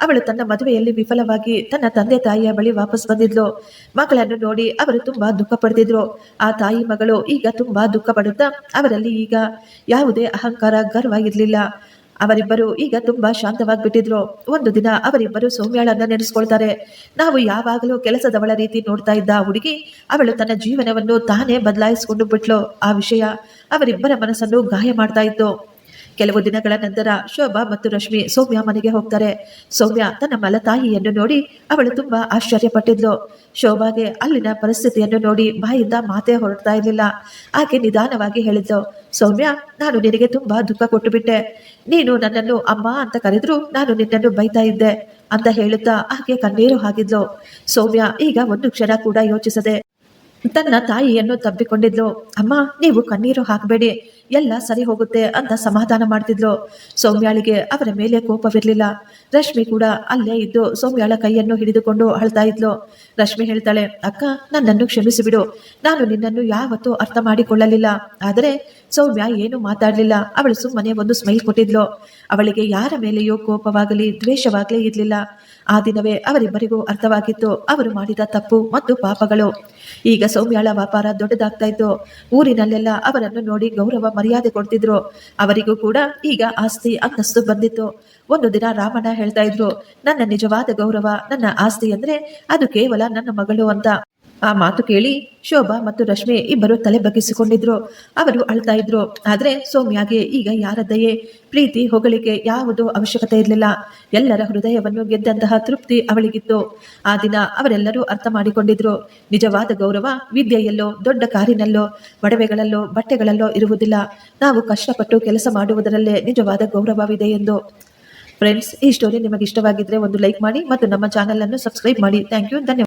ಅವಳು ತನ್ನ ಮದುವೆಯಲ್ಲಿ ವಿಫಲವಾಗಿ ತನ್ನ ತಂದೆ ತಾಯಿಯ ಬಳಿ ವಾಪಸ್ ಬಂದಿದ್ಲು. ಮಗಳನ್ನು ನೋಡಿ ಅವರು ತುಂಬಾ ದುಃಖ ಪಡೆದಿದ್ರು ಆ ತಾಯಿ ಮಗಳು ಈಗ ತುಂಬಾ ದುಃಖ ಪಡುತ್ತಾ ಅವರಲ್ಲಿ ಈಗ ಯಾವುದೇ ಅಹಂಕಾರ, ಗರ್ವ ಇರಲಿಲ್ಲ. ಅವರಿಬ್ಬರು ಈಗ ತುಂಬಾ ಶಾಂತವಾಗಿಬಿಟ್ಟಿದ್ರು. ಒಂದು ದಿನ ಅವರಿಬ್ಬರು ಸೌಮ್ಯಾಳನ್ನ ನೆನೆಸ್ಕೊಳ್ತಾರೆ. ನಾವು ಯಾವಾಗಲೂ ಕೆಲಸದವಳ ರೀತಿ ನೋಡ್ತಾ ಇದ್ದ ಹುಡುಗಿ ಅವಳು ತನ್ನ ಜೀವನವನ್ನು ತಾನೇ ಬದಲಾಯಿಸಿಕೊಂಡು ಬಿಟ್ಲು. ಆ ವಿಷಯ ಅವರಿಬ್ಬರ ಮನಸ್ಸನ್ನು ಗಾಯ ಮಾಡ್ತಾ ಇತ್ತು. ಕೆಲವು ದಿನಗಳ ನಂತರ ಶೋಭಾ ಮತ್ತು ರಶ್ಮಿ ಸೌಮ್ಯ ಮನೆಗೆ ಹೋಗ್ತಾರೆ. ಸೌಮ್ಯ ತನ್ನ ಮಲತಾಯಿಯನ್ನು ನೋಡಿ ಅವಳು ತುಂಬಾ ಆಶ್ಚರ್ಯಪಟ್ಟಿದ್ಲು. ಶೋಭಾಗೆ ಅಲ್ಲಿನ ಪರಿಸ್ಥಿತಿಯನ್ನು ನೋಡಿ ಬಾಯಿಂದ ಮಾತೇ ಹೊರಡ್ತಾ ಇರಲಿಲ್ಲ. ಆಕೆ ನಿಧಾನವಾಗಿ ಹೇಳಿದ್ಲು, ಸೌಮ್ಯ, ನಾನು ನಿನಗೆ ತುಂಬಾ ದುಃಖ ಕೊಟ್ಟು ಬಿಟ್ಟೆ ನೀನು ನನ್ನನ್ನು ಅಮ್ಮ ಅಂತ ಕರೆದ್ರು ನಾನು ನಿನ್ನನ್ನು ಬೈತಾ ಇದ್ದೆ ಅಂತ ಹೇಳುತ್ತಾ ಆಕೆ ಕಣ್ಣೀರು ಹಾಕಿದ್ಲು. ಸೌಮ್ಯ ಈಗ ಒಂದು ಕ್ಷಣ ಕೂಡ ಯೋಚಿಸದೆ ತನ್ನ ತಾಯಿಯನ್ನು ತಬ್ಬಿಕೊಂಡಿದ್ಲು. ಅಮ್ಮ, ನೀವು ಕಣ್ಣೀರು ಹಾಕಬೇಡಿ. ಎಲ್ಲ ಸರಿ ಹೋಗುತ್ತೆ ಅಂತ ಸಮಾಧಾನ ಮಾಡ್ತಿದ್ಲು ಸೌಮ್ಯಾಳಿಗೆ ಅವರ ಮೇಲೆ ಕೋಪವಿರಲಿಲ್ಲ. ರಶ್ಮಿ ಕೂಡ ಅಲ್ಲೇ ಇದ್ದು ಸೌಮ್ಯಾಳ ಕೈಯನ್ನು ಹಿಡಿದುಕೊಂಡು ಅಳ್ತಾ ಇದ್ಲು. ರಶ್ಮಿ ಹೇಳ್ತಾಳೆ, ಅಕ್ಕ, ನನ್ನನ್ನು ಕ್ಷಮಿಸಿಬಿಡು. ನಾನು ನಿನ್ನನ್ನು ಯಾವತ್ತೂ ಅರ್ಥ ಮಾಡಿಕೊಳ್ಳಲಿಲ್ಲ. ಆದರೆ ಸೌಮ್ಯ ಏನು ಮಾತಾಡಲಿಲ್ಲ. ಅವಳು ಸುಮ್ಮನೆ ಒಂದು ಸ್ಮೈಲ್ ಕೊಟ್ಟಿದ್ಲು. ಅವಳಿಗೆ ಯಾರ ಮೇಲೆಯೂ ಕೋಪವಾಗಲಿ, ದ್ವೇಷವಾಗಲಿ ಇರಲಿಲ್ಲ. ಆ ದಿನವೇ ಅವರಿಬ್ಬರಿಗೂ ಅರ್ಥವಾಗಿತ್ತು. ಅವರು ಮಾಡಿದ ತಪ್ಪು ಮತ್ತು ಪಾಪಗಳು. ಈಗ ಸೌಮ್ಯಾಳ ವ್ಯಾಪಾರ ದೊಡ್ಡದಾಗ್ತಾ ಇತ್ತು. ಊರಿನಲ್ಲೆಲ್ಲ ಅವರನ್ನು ನೋಡಿ ಗೌರವ ಮರ್ಯಾದೆ ಕೊಡ್ತಿದ್ರು. ಅವರಿಗೂ ಕೂಡ ಈಗ ಆಸ್ತಿ ಅಂತಸ್ತು ಬಂದಿತ್ತು. ಒಂದು ದಿನ ರಾಮಣ್ಣ ಹೇಳ್ತಾ ಇದ್ರು, ನನ್ನ ನಿಜವಾದ ಗೌರವ, ನನ್ನ ಆಸ್ತಿ ಅಂದ್ರೆ ಅದು ಕೇವಲ ನನ್ನ ಮಗಳು ಅಂತ. ಆ ಮಾತು ಕೇಳಿ ಶೋಭಾ ಮತ್ತು ರಶ್ಮಿ ಇಬ್ಬರು ತಲೆ ಬಗ್ಗಿಸಿಕೊಂಡಿದ್ರು. ಅವರು ಅಳ್ತಾ ಇದ್ರು. ಆದರೆ ಸೌಮ್ಯಾಗೆ ಈಗ ಯಾರ ಪ್ರೀತಿ ಹೊಗಳಿಕೆ ಯಾವುದೂ ಅವಶ್ಯಕತೆ ಇರಲಿಲ್ಲ. ಎಲ್ಲರ ಹೃದಯವನ್ನು ಗೆದ್ದಂತಹ ತೃಪ್ತಿ ಅವಳಿಗಿತ್ತು. ಆ ದಿನ ಅವರೆಲ್ಲರೂ ಅರ್ಥ ಮಾಡಿಕೊಂಡಿದ್ರು. ನಿಜವಾದ ಗೌರವ ವಿದ್ಯೆಯಲ್ಲೋ, ದೊಡ್ಡ ಕಾರಿನಲ್ಲೋ, ಒಡವೆಗಳಲ್ಲೋ, ಬಟ್ಟೆಗಳಲ್ಲೋ ಇರುವುದಿಲ್ಲ. ನಾವು ಕಷ್ಟಪಟ್ಟು ಕೆಲಸ ಮಾಡುವುದರಲ್ಲೇ ನಿಜವಾದ ಗೌರವವಿದೆ ಎಂದು. ಫ್ರೆಂಡ್ಸ್ ಈ ಸ್ಟೋರಿ ನಿಮಗೆ ಇಷ್ಟವಾಗಿದ್ರೆ ಒಂದು ಲೈಕ್ ಮಾಡಿ ಮತ್ತು ನಮ್ಮ ಚಾನೆಲ್ ಅನ್ನು ಸಬ್ಸ್ಕ್ರೈಬ್ ಮಾಡಿ. ಥ್ಯಾಂಕ್ ಯು ಧನ್ಯವಾದ.